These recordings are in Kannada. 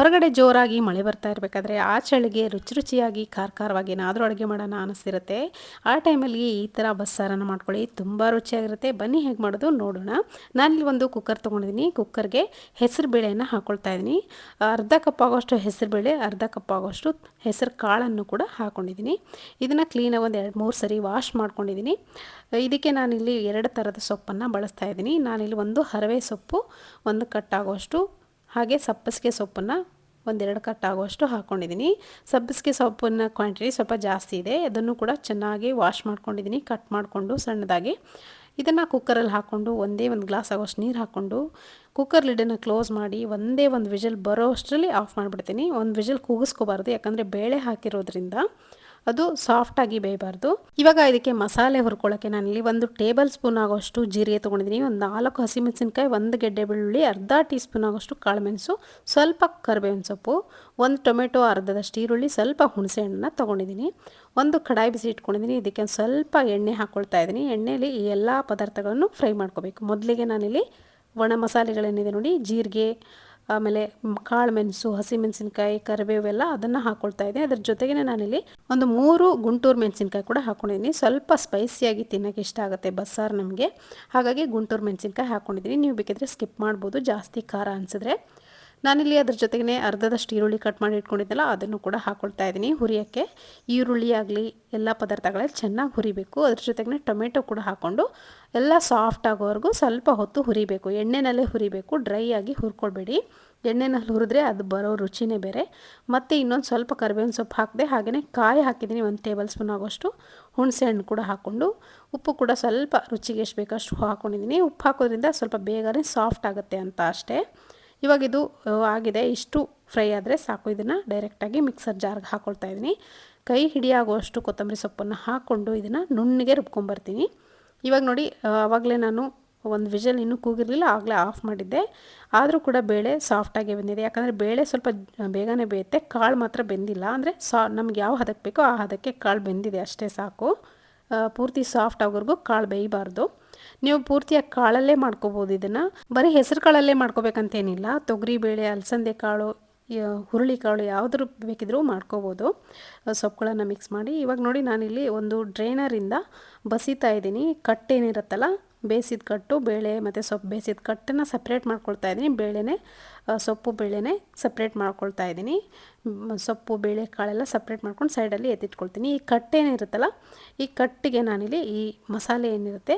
ಹೊರಗಡೆ ಜೋರಾಗಿ ಮಳೆ ಬರ್ತಾ ಇರಬೇಕಾದ್ರೆ ಆ ಚಳಿಗೆ ರುಚಿ ರುಚಿಯಾಗಿ ಖಾರ ಖಾರವಾಗಿ ಏನಾದರೂ ಅಡುಗೆ ಮಾಡೋಣ ಅನಿಸ್ತಿರುತ್ತೆ. ಆ ಟೈಮಲ್ಲಿ ಈ ಥರ ಬಸ್ಸಾರನ್ನು ಮಾಡ್ಕೊಳ್ಳಿ, ತುಂಬ ರುಚಿಯಾಗಿರುತ್ತೆ. ಬನ್ನಿ, ಹೇಗೆ ಮಾಡೋದು ನೋಡೋಣ. ನಾನಿಲ್ಲಿ ಒಂದು ಕುಕ್ಕರ್ ತೊಗೊಂಡಿದ್ದೀನಿ. ಕುಕ್ಕರ್ಗೆ ಹೆಸರು ಬೇಳೆಯನ್ನು ಹಾಕ್ಕೊಳ್ತಾ ಇದ್ದೀನಿ. ಅರ್ಧ ಕಪ್ ಆಗೋಷ್ಟು ಹೆಸರು ಬೇಳೆ, ಅರ್ಧ ಕಪ್ ಆಗೋಷ್ಟು ಹೆಸರು ಕಾಳನ್ನು ಕೂಡ ಹಾಕ್ಕೊಂಡಿದ್ದೀನಿ ಇದನ್ನು ಕ್ಲೀನಾಗಿ ಒಂದು ಎರಡು ಮೂರು ಸರಿ ವಾಶ್ ಮಾಡ್ಕೊಂಡಿದ್ದೀನಿ. ಇದಕ್ಕೆ ನಾನಿಲ್ಲಿ ಎರಡು ಥರದ ಸೊಪ್ಪನ್ನು ಬಳಸ್ತಾ ಇದ್ದೀನಿ. ನಾನಿಲ್ಲಿ ಒಂದು ಹರವೆ ಸೊಪ್ಪು, ಒಂದು ಕಟ್ಟಾಗುವಷ್ಟು ಹಾಗೆ ಸಬ್ಬಸಿಗೆ ಸೊಪ್ಪನ್ನು ಒಂದೆರಡು ಕಟ್ ಆಗುವಷ್ಟು ಹಾಕ್ಕೊಂಡಿದ್ದೀನಿ ಸಬ್ಬಸಿಗೆ ಸೊಪ್ಪನ್ನ ಕ್ವಾಂಟಿಟಿ ಸ್ವಲ್ಪ ಜಾಸ್ತಿ ಇದೆ. ಅದನ್ನು ಕೂಡ ಚೆನ್ನಾಗಿ ವಾಶ್ ಮಾಡ್ಕೊಂಡಿದ್ದೀನಿ ಕಟ್ ಮಾಡಿಕೊಂಡು ಸಣ್ಣದಾಗಿ. ಇದನ್ನು ಕುಕ್ಕರಲ್ಲಿ ಹಾಕ್ಕೊಂಡು ಒಂದೇ ಒಂದು ಗ್ಲಾಸ್ ಆಗೋಷ್ಟು ನೀರು ಹಾಕ್ಕೊಂಡು ಕುಕ್ಕರ್ ಲಿಡನ್ನು ಕ್ಲೋಸ್ ಮಾಡಿ ಒಂದೇ ಒಂದು ವಿಜಲ್ ಬರೋ ಅಷ್ಟರಲ್ಲಿ ಆಫ್ ಮಾಡಿಬಿಡ್ತೀನಿ. ಒಂದು ವಿಜಲ್ ಕೂಗಿಸ್ಕೋಬಾರ್ದು, ಯಾಕಂದರೆ ಬೇಳೆ ಹಾಕಿರೋದ್ರಿಂದ. ಅದು ಸಾಫ್ಟಾಗಿ ಬೇಯಬಾರ್ದು. ಇವಾಗ ಇದಕ್ಕೆ ಮಸಾಲೆ ಹುರ್ಕೊಳ್ಳೋಕ್ಕೆ ನಾನಿಲ್ಲಿ ಒಂದು ಟೇಬಲ್ ಸ್ಪೂನ್ ಆಗೋಷ್ಟು ಜೀರಿಗೆ ತೊಗೊಂಡಿದ್ದೀನಿ. ಒಂದು ನಾಲ್ಕು ಹಸಿಮೆಣಸಿನ್ಕಾಯಿ, ಒಂದು ಗೆಡ್ಡೆ ಬೆಳ್ಳುಳ್ಳಿ, ಅರ್ಧ ಟೀ ಸ್ಪೂನ್ ಆಗೋಷ್ಟು ಕಾಳುಮೆಣಸು, ಸ್ವಲ್ಪ ಕರಿಬೇವಿನ ಸೊಪ್ಪು, ಒಂದು ಟೊಮೆಟೊ, ಅರ್ಧದಷ್ಟು ಈರುಳ್ಳಿ, ಸ್ವಲ್ಪ ಹುಣಸೆ ಹಣ್ಣನ್ನ ತೊಗೊಂಡಿದ್ದೀನಿ. ಒಂದು ಕಡಾಯಿ ಬಿಸಿ ಇಟ್ಕೊಂಡಿದ್ದೀನಿ. ಇದಕ್ಕೆ ಸ್ವಲ್ಪ ಎಣ್ಣೆ ಹಾಕ್ಕೊಳ್ತಾ ಇದ್ದೀನಿ. ಎಣ್ಣೆಯಲ್ಲಿ ಈ ಎಲ್ಲ ಪದಾರ್ಥಗಳನ್ನು ಫ್ರೈ ಮಾಡ್ಕೋಬೇಕು. ಮೊದಲಿಗೆ ನಾನಿಲ್ಲಿ ಒಣ ಮಸಾಲೆಗಳೇನಿದೆ ನೋಡಿ, ಜೀರಿಗೆ ಆಮೇಲೆ ಕಾಳು ಮೆಣಸು ಹಸಿಮೆಣಸಿನ್ಕಾಯಿ ಕರಿಬೇವೆಲ್ಲ ಅದನ್ನು ಹಾಕ್ಕೊಳ್ತಾ ಇದ್ದೀನಿ. ಅದ್ರ ಜೊತೆಗೆ ನಾನಿಲ್ಲಿ ಒಂದು ಮೂರು ಗುಂಟೂರು ಮೆಣಸಿನ್ಕಾಯಿ ಕೂಡ ಹಾಕ್ಕೊಂಡಿದ್ದೀನಿ ಸ್ವಲ್ಪ ಸ್ಪೈಸಿಯಾಗಿ ತಿನ್ನೋಕ್ಕೆ ಇಷ್ಟ ಆಗುತ್ತೆ ಬಸ್ಸಾರು ನಮಗೆ. ಹಾಗಾಗಿ ಗುಂಟೂರು ಮೆಣಸಿನ್ಕಾಯಿ ಹಾಕ್ಕೊಂಡಿದ್ದೀನಿ ನೀವು ಬೇಕಿದ್ರೆ ಸ್ಕಿಪ್ ಮಾಡ್ಬೋದು. ಜಾಸ್ತಿ ಖಾರ ಅನಿಸಿದ್ರೆ. ನಾನಿಲ್ಲಿ ಅದ್ರ ಜೊತೆಗೆ ಅರ್ಧದಷ್ಟು ಈರುಳ್ಳಿ ಕಟ್ ಮಾಡಿ ಇಟ್ಕೊಂಡಿದ್ದೆಲ್ಲ ಅದನ್ನು ಕೂಡ ಹಾಕೊಳ್ತಾ ಇದ್ದೀನಿ. ಹುರಿಯೋಕ್ಕೆ ಈರುಳ್ಳಿ ಆಗಲಿ, ಎಲ್ಲ ಪದಾರ್ಥಗಳಲ್ಲಿ ಚೆನ್ನಾಗಿ ಹುರಿಬೇಕು. ಅದ್ರ ಜೊತೆಗೆ ಟೊಮೆಟೊ ಕೂಡ ಹಾಕ್ಕೊಂಡು ಎಲ್ಲ ಸಾಫ್ಟ್ ಆಗೋವರೆಗೂ ಸ್ವಲ್ಪ ಹೊತ್ತು ಹುರಿಬೇಕು. ಎಣ್ಣೆನಲ್ಲೇ ಹುರಿಬೇಕು. ಡ್ರೈ ಆಗಿ ಹುರ್ಕೊಳ್ಬೇಡಿ. ಎಣ್ಣೆನಲ್ಲಿ ಹುರಿದ್ರೆ ಅದು ಬರೋ ರುಚಿನೇ ಬೇರೆ. ಮತ್ತು ಇನ್ನೊಂದು ಸ್ವಲ್ಪ ಕರಿಬೇವಿನ ಸೊಪ್ಪು ಹಾಕಿದೆ ಹಾಗೆಯೇ ಕಾಯಿ ಹಾಕಿದ್ದೀನಿ ಒಂದು ಟೇಬಲ್ ಸ್ಪೂನ್ ಆಗೋಷ್ಟು. ಹುಣಸೆ ಹಣ್ಣು ಕೂಡ ಹಾಕ್ಕೊಂಡು ಉಪ್ಪು ಕೂಡ ಸ್ವಲ್ಪ ರುಚಿಗೆ ಎಷ್ಟು ಬೇಕಷ್ಟು ಹಾಕ್ಕೊಂಡಿದ್ದೀನಿ ಉಪ್ಪು ಹಾಕೋದ್ರಿಂದ ಸ್ವಲ್ಪ ಬೇಗನೆ ಸಾಫ್ಟ್ ಆಗುತ್ತೆ ಅಂತ ಅಷ್ಟೇ. ಇವಾಗ ಇದು ಆಗಿದೆ. ಇಷ್ಟು ಫ್ರೈ ಆದರೆ ಸಾಕು. ಇದನ್ನು ಡೈರೆಕ್ಟಾಗಿ ಮಿಕ್ಸರ್ ಜಾರ್ಗೆ ಹಾಕ್ಕೊಳ್ತಾ ಇದ್ದೀನಿ. ಕೈ ಹಿಡಿಯಾಗುವಷ್ಟು ಕೊತ್ತಂಬರಿ ಸೊಪ್ಪನ್ನು ಹಾಕ್ಕೊಂಡು ಇದನ್ನು ನುಣ್ಣಗೆ ರುಬ್ಕೊಂಬರ್ತೀನಿ. ಇವಾಗ ನೋಡಿ ಆವಾಗಲೇ ನಾನು ಒಂದು ವಿಷಲ್ ಇನ್ನೂ ಕೂಗಿರಲಿಲ್ಲ, ಆಗಲೇ ಆಫ್ ಮಾಡಿದ್ದೆ. ಆದರೂ ಕೂಡ ಬೇಳೆ ಸಾಫ್ಟಾಗಿ ಬಂದಿದೆ. ಯಾಕಂದರೆ ಬೇಳೆ ಸ್ವಲ್ಪ ಬೇಗನೆ ಬೇಯುತ್ತೆ. ಕಾಳು ಮಾತ್ರ ಬೆಂದಿಲ್ಲ. ಅಂದರೆ ಸಾ, ನಮ್ಗೆ ಯಾವ ಹದಕ್ಕೆ ಬೇಕೋ ಆ ಹದಕ್ಕೆ ಕಾಳು ಬೆಂದಿದೆ. ಅಷ್ಟೇ ಸಾಕು. ಪೂರ್ತಿ ಸಾಫ್ಟ್ ಆಗೋವರೆಗೂ ಕಾಳು ಬೇಯಬಾರ್ದು. ನೀವು ಪೂರ್ತಿಯಾಗಿ ಕಾಳಲ್ಲೇ ಮಾಡ್ಕೋಬೋದು ಇದನ್ನು. ಬರೀ ಹೆಸರು ಕಾಳಲ್ಲೇ ಮಾಡ್ಕೋಬೇಕಂತೇನಿಲ್ಲ. ತೊಗರಿ, ಬೇಳೆ, ಅಲಸಂದೆ ಕಾಳು ಹುರುಳಿ ಕಾಳು ಯಾವುದ್ರ ಬೇಕಿದ್ರೂ ಮಾಡ್ಕೋಬೋದು. ಸೊಪ್ಪುಗಳನ್ನು ಮಿಕ್ಸ್ ಮಾಡಿ. ಇವಾಗ ನೋಡಿ ನಾನಿಲ್ಲಿ ಒಂದು ಡ್ರೈನರಿಂದ ಬಸಿತಾ ಇದ್ದೀನಿ. ಕಟ್ಟೇನಿರುತ್ತಲ್ಲ ಬೇಯಿಸಿದ ಕಟ್ಟು, ಬೇಳೆ ಮತ್ತು ಸೊಪ್ಪು ಬೇಯಿಸಿದ ಕಟ್ಟನ್ನು ಸಪ್ರೇಟ್ ಮಾಡ್ಕೊಳ್ತಾ ಇದ್ದೀನಿ. ಬೇಳೆನೆ ಸೊಪ್ಪು, ಬೇಳೆನೆ ಸಪ್ರೇಟ್ ಮಾಡ್ಕೊಳ್ತಾ ಇದ್ದೀನಿ. ಸೊಪ್ಪು, ಬೇಳೆ, ಕಾಳೆಲ್ಲ ಸಪ್ರೇಟ್ ಮಾಡ್ಕೊಂಡು ಸೈಡಲ್ಲಿ ಎತ್ತಿಟ್ಕೊಳ್ತೀನಿ. ಈ ಕಟ್ಟೇನಿರುತ್ತಲ್ಲ ಈ ಕಟ್ಟಿಗೆ ನಾನಿಲ್ಲಿ ಈ ಮಸಾಲೆ ಏನಿರುತ್ತೆ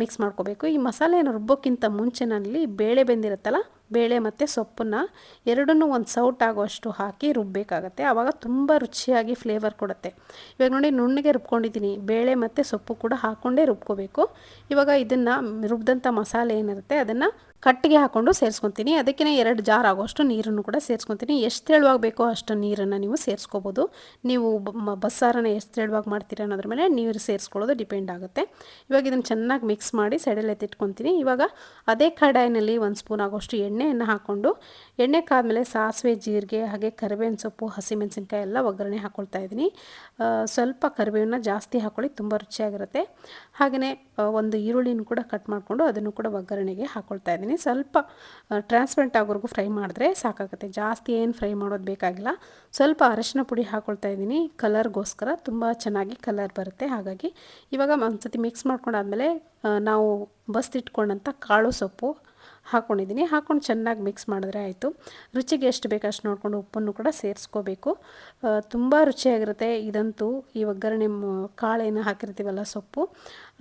ಮಿಕ್ಸ್ ಮಾಡ್ಕೋಬೇಕು. ಈ ಮಸಾಲೆಯನ್ನು ರುಬ್ಬೋಕ್ಕಿಂತ ಮುಂಚೆ ನಾನಿಲ್ಲಿ ಬೇಳೆ ಬೆಂದಿರುತ್ತಲ್ಲ ಬೇಳೆ ಮತ್ತು ಸೊಪ್ಪನ್ನು ಎರಡನ್ನೂ ಒಂದು ಸೌಟ್ ಆಗುವಷ್ಟು ಹಾಕಿ ರುಬ್ಬಬೇಕಾಗತ್ತೆ ಆವಾಗ ತುಂಬ ರುಚಿಯಾಗಿ ಫ್ಲೇವರ್ ಕೊಡುತ್ತೆ. ಇವಾಗ ನೋಡಿ ನುಣ್ಣಗೆ ರುಬ್ಕೊಂಡಿದ್ದೀನಿ. ಬೇಳೆ ಮತ್ತು ಸೊಪ್ಪು ಕೂಡ ಹಾಕ್ಕೊಂಡೇ ರುಬ್ಕೋಬೇಕು. ಇವಾಗ ಇದನ್ನು ರುಬ್ಬಿದಂಥ ಮಸಾಲೆ ಏನಿರುತ್ತೆ ಅದನ್ನು ಕಟ್ಟಿಗೆ ಹಾಕ್ಕೊಂಡು ಸೇರಿಸ್ಕೊತೀನಿ. ಅದಕ್ಕೆ ಎರಡು ಜಾರ್ ಆಗೋಷ್ಟು ನೀರನ್ನು ಕೂಡ ಸೇರಿಸ್ಕೊತೀನಿ. ಎಷ್ಟು ತೆಳುವಾಗಿ ಬೇಕೋ ಅಷ್ಟು ನೀರನ್ನು ನೀವು ಸೇರಿಸ್ಕೋಬೋದು. ನೀವು ಬಸ್ಸಾರನ ಎಷ್ಟು ತೆಳುವಾಗಿ ಮಾಡ್ತೀರ ಅನ್ನೋದ್ರ ಮೇಲೆ ನೀರು ಸೇರಿಸ್ಕೊಳ್ಳೋದು ಡಿಪೆಂಡ್ ಆಗುತ್ತೆ. ಇವಾಗ ಇದನ್ನು ಚೆನ್ನಾಗಿ ಮಿಕ್ಸ್ ಮಾಡಿ ಸೈಡಲ್ಲಿ ಎತ್ತಿಟ್ಕೊತೀನಿ ಇವಾಗ ಅದೇ ಕಡಾಯಿನಲ್ಲಿ ಒಂದು ಸ್ಪೂನ್ ಆಗೋಷ್ಟು ಎಣ್ಣೆಯನ್ನು ಹಾಕ್ಕೊಂಡು ಎಣ್ಣೆ ಕಾದಮೇಲೆ ಸಾಸಿವೆ, ಜೀರಿಗೆ, ಹಾಗೆ ಕರಿಬೇವಿನ ಸೊಪ್ಪು, ಹಸಿಮೆಣಸಿನ್ಕಾಯಿ ಎಲ್ಲ ಒಗ್ಗರಣೆ ಹಾಕ್ಕೊಳ್ತಾ ಇದ್ದೀನಿ. ಸ್ವಲ್ಪ ಕರಿಬೇವನ್ನ ಜಾಸ್ತಿ ಹಾಕ್ಕೊಳ್ಳಿ ತುಂಬ ರುಚಿಯಾಗಿರುತ್ತೆ. ಹಾಗೆಯೇ ಒಂದು ಈರುಳ್ಳಿನ ಕೂಡ ಕಟ್ ಮಾಡಿಕೊಂಡು ಅದನ್ನು ಕೂಡ ಒಗ್ಗರಣೆಗೆ ಹಾಕ್ಕೊಳ್ತಾ ಇದ್ದೀನಿ. ಸ್ವಲ್ಪ ಟ್ರಾನ್ಸ್ಪರೆಂಟ್ ಆಗೋವರೆಗೂ ಫ್ರೈ ಮಾಡಿದ್ರೆ ಸಾಕಾಗುತ್ತೆ. ಜಾಸ್ತಿ ಏನು ಫ್ರೈ ಮಾಡೋದು ಬೇಕಾಗಿಲ್ಲ. ಸ್ವಲ್ಪ ಅರಶಿನ ಪುಡಿ ಹಾಕ್ಕೊಳ್ತಾ ಇದ್ದೀನಿ. ಕಲರ್ಗೋಸ್ಕರ ತುಂಬ ಚೆನ್ನಾಗಿ ಕಲರ್ ಬರುತ್ತೆ. ಹಾಗಾಗಿ ಇವಾಗ ಒಂದು ಸತಿ ಮಿಕ್ಸ್ ಮಾಡ್ಕೊಂಡಾದ್ಮೇಲೆ ನಾವು ಬಸ್ತಿಟ್ಕೊಂಡಂಥ ಕಾಳು ಸೊಪ್ಪು ಹಾಕ್ಕೊಂಡಿದ್ದೀನಿ ಹಾಕ್ಕೊಂಡು ಚೆನ್ನಾಗಿ ಮಿಕ್ಸ್ ಮಾಡಿದ್ರೆ ಆಯಿತು. ರುಚಿಗೆ ಎಷ್ಟು ಬೇಕು ಅಷ್ಟು ನೋಡಿಕೊಂಡು ಉಪ್ಪನ್ನು ಕೂಡ ಸೇರಿಸ್ಕೋಬೇಕು. ತುಂಬ ರುಚಿಯಾಗಿರುತ್ತೆ. ಇದಂತೂ ಈ ಒಗ್ಗರಣೆ ಕಾಳೇನು ಹಾಕಿರ್ತೀವಲ್ಲ ಸೊಪ್ಪು,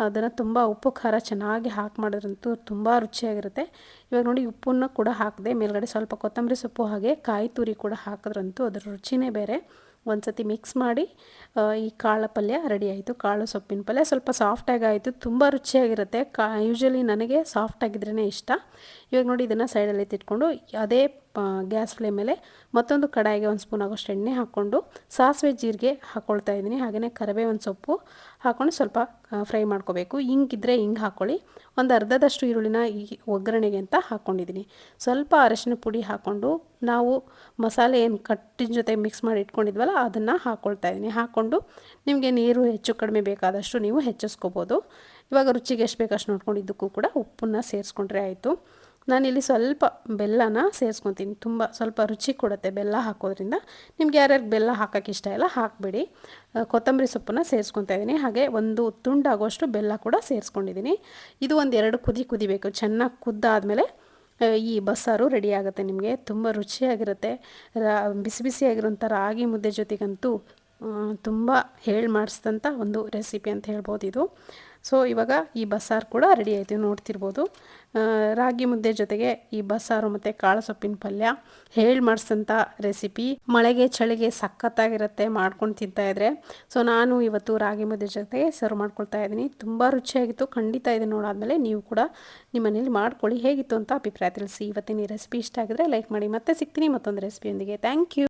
ಅದನ್ನು ತುಂಬ ಉಪ್ಪು, ಖಾರ ಚೆನ್ನಾಗಿ ಹಾಕಿ ಮಾಡಿದ್ರಂತೂ ತುಂಬ ರುಚಿಯಾಗಿರುತ್ತೆ. ಇವಾಗ ನೋಡಿ, ಉಪ್ಪನ್ನು ಕೂಡ ಹಾಕಿದೆ ಮೇಲ್ಗಡೆ ಸ್ವಲ್ಪ ಕೊತ್ತಂಬರಿ ಸೊಪ್ಪು ಹಾಗೆ ಕಾಯಿ ತುರಿ ಕೂಡ ಹಾಕಿದ್ರಂತೂ ಅದರ ರುಚಿನೇ ಬೇರೆ. ಒಂದು ಸತಿ ಮಿಕ್ಸ್ ಮಾಡಿ ಈ ಕಾಳು ಪಲ್ಯ ರೆಡಿ ಆಯಿತು. ಕಾಳು ಸೊಪ್ಪಿನ ಪಲ್ಯ ಸ್ವಲ್ಪ ಸಾಫ್ಟಾಗಿ ಆಯಿತು. ತುಂಬ ರುಚಿಯಾಗಿರುತ್ತೆ. ಕಾ ಯೂಶ್ವಲಿ ನನಗೆ ಸಾಫ್ಟಾಗಿದ್ರೇ ಇಷ್ಟ. ಇವಾಗ ನೋಡಿ ಇದನ್ನು ಸೈಡಲ್ಲಿ ಎತ್ತಿಟ್ಕೊಂಡು ಅದೇ ಗ್ಯಾಸ್ ಫ್ಲೇಮ್ ಮೇಲೆ ಮತ್ತೊಂದು ಕಡಾಯಿಗೆ ಒಂದು ಸ್ಪೂನ್ ಆಗೋಷ್ಟು ಎಣ್ಣೆ ಹಾಕ್ಕೊಂಡು ಸಾಸಿವೆ ಜೀರಿಗೆ ಹಾಕ್ಕೊಳ್ತಾ ಇದ್ದೀನಿ. ಹಾಗೆಯೇ ಕರಿಬೇವಿನ ಸೊಪ್ಪು ಹಾಕ್ಕೊಂಡು ಸ್ವಲ್ಪ ಫ್ರೈ ಮಾಡ್ಕೋಬೇಕು. ಹಿಂಗಿದ್ರೆ ಹಿಂಗೆ ಹಾಕ್ಕೊಳ್ಳಿ ಒಂದು ಅರ್ಧದಷ್ಟು ಈರುಳ್ಳಿನ ಈ ಒಗ್ಗರಣೆಗೆ ಅಂತ ಹಾಕ್ಕೊಂಡಿದ್ದೀನಿ ಸ್ವಲ್ಪ ಅರಶಿನ ಪುಡಿ ಹಾಕ್ಕೊಂಡು ನಾವು ಮಸಾಲೆ ಏನು ಕಟ್ಟಿನ ಜೊತೆ ಮಿಕ್ಸ್ ಮಾಡಿ ಇಟ್ಕೊಂಡಿದ್ವಲ್ಲ, ಅದನ್ನು ಹಾಕ್ಕೊಳ್ತಾ ಇದ್ದೀನಿ. ಹಾಕ್ಕೊಂಡು ನಿಮಗೆ ನೀರು ಹೆಚ್ಚು ಕಡಿಮೆ ಬೇಕಾದಷ್ಟು ನೀವು ಹೆಚ್ಚಿಸ್ಕೋಬೋದು. ಇವಾಗ ರುಚಿಗೆ ಎಷ್ಟು ಬೇಕಷ್ಟು ನೋಡ್ಕೊಂಡು ಇದಕ್ಕೂ ಕೂಡ ಉಪ್ಪನ್ನು ಸೇರಿಸ್ಕೊಂಡ್ರೆ ಆಯಿತು. ನಾನಿಲ್ಲಿ ಸ್ವಲ್ಪ ಬೆಲ್ಲನ ಸೇರಿಸ್ಕೊತೀನಿ. ತುಂಬ ಸ್ವಲ್ಪ ರುಚಿ ಕೊಡುತ್ತೆ ಬೆಲ್ಲ ಹಾಕೋದ್ರಿಂದ. ನಿಮ್ಗೆ ಯಾರ್ಯಾರು ಬೆಲ್ಲ ಹಾಕೋಕ್ಕೆ ಇಷ್ಟ ಇಲ್ಲ ಹಾಕಬೇಡಿ. ಕೊತ್ತಂಬರಿ ಸೊಪ್ಪನ್ನು ಸೇರಿಸ್ಕೊತಾ ಇದ್ದೀನಿ. ಹಾಗೆ ಒಂದು ತುಂಡಾಗುವಷ್ಟು ಬೆಲ್ಲ ಕೂಡ ಸೇರಿಸ್ಕೊಂಡಿದ್ದೀನಿ. ಇದು ಒಂದು ಎರಡು ಕುದಿ ಕುದಿಬೇಕು. ಚೆನ್ನಾಗಿ ಕುದ್ದಾದಮೇಲೆ ಈ ಬಸ್ಸಾರು ರೆಡಿ ಆಗುತ್ತೆ ನಿಮಗೆ. ತುಂಬ ರುಚಿಯಾಗಿರುತ್ತೆ. ರಾ, ಬಿಸಿ ಬಿಸಿಯಾಗಿರೋಂಥ ರಾಗಿ ಮುದ್ದೆ ಜೊತೆಗಂತೂ ತುಂಬ ಹೇಳಿ ಮಾಡಿಸಿದಂಥ ಒಂದು ರೆಸಿಪಿ ಅಂತ ಹೇಳ್ಬೋದು ಇದು. ಸೊ, ಇವಾಗ ಈ ಬಸ್ಸಾರು ಕೂಡ ರೆಡಿ ಆಯಿತು. ನೋಡ್ತಿರ್ಬೋದು. ರಾಗಿ ಮುದ್ದೆ ಜೊತೆಗೆ ಈ ಬಸ್ಸಾರು ಮತ್ತು ಕಾಳು ಸೊಪ್ಪಿನ ಪಲ್ಯ, ಹೇಳಿ ಮಾಡಿಸಿದಂಥ ರೆಸಿಪಿ ಮಳೆಗೆ ಚಳಿಗೆ ಸಖತ್ತಾಗಿರುತ್ತೆ ಮಾಡ್ಕೊಂಡು ತಿಂತಾಯಿದ್ರೆ ಸೊ, ನಾನು ಇವತ್ತು ರಾಗಿ ಮುದ್ದೆ ಜೊತೆಗೆ ಸರ್ವ್ ಮಾಡ್ಕೊಳ್ತಾ ಇದ್ದೀನಿ. ತುಂಬ ರುಚಿಯಾಗಿತ್ತು. ಖಂಡಿತ ಇದೆ ನೋಡಾದಮೇಲೆ ನೀವು ಕೂಡ ನಿಮ್ಮ ಮನೇಲಿ ಮಾಡ್ಕೊಳ್ಳಿ. ಹೇಗಿತ್ತು ಅಂತ ಅಭಿಪ್ರಾಯ ತಿಳಿಸಿ. ಇವತ್ತಿನ ಈ ರೆಸಿಪಿ ಇಷ್ಟ ಆಗಿದ್ರೆ ಲೈಕ್ ಮಾಡಿ. ಮತ್ತೆ ಸಿಗ್ತೀನಿ ಮತ್ತೊಂದು ರೆಸಿಪಿಯೊಂದಿಗೆ ಥ್ಯಾಂಕ್ ಯು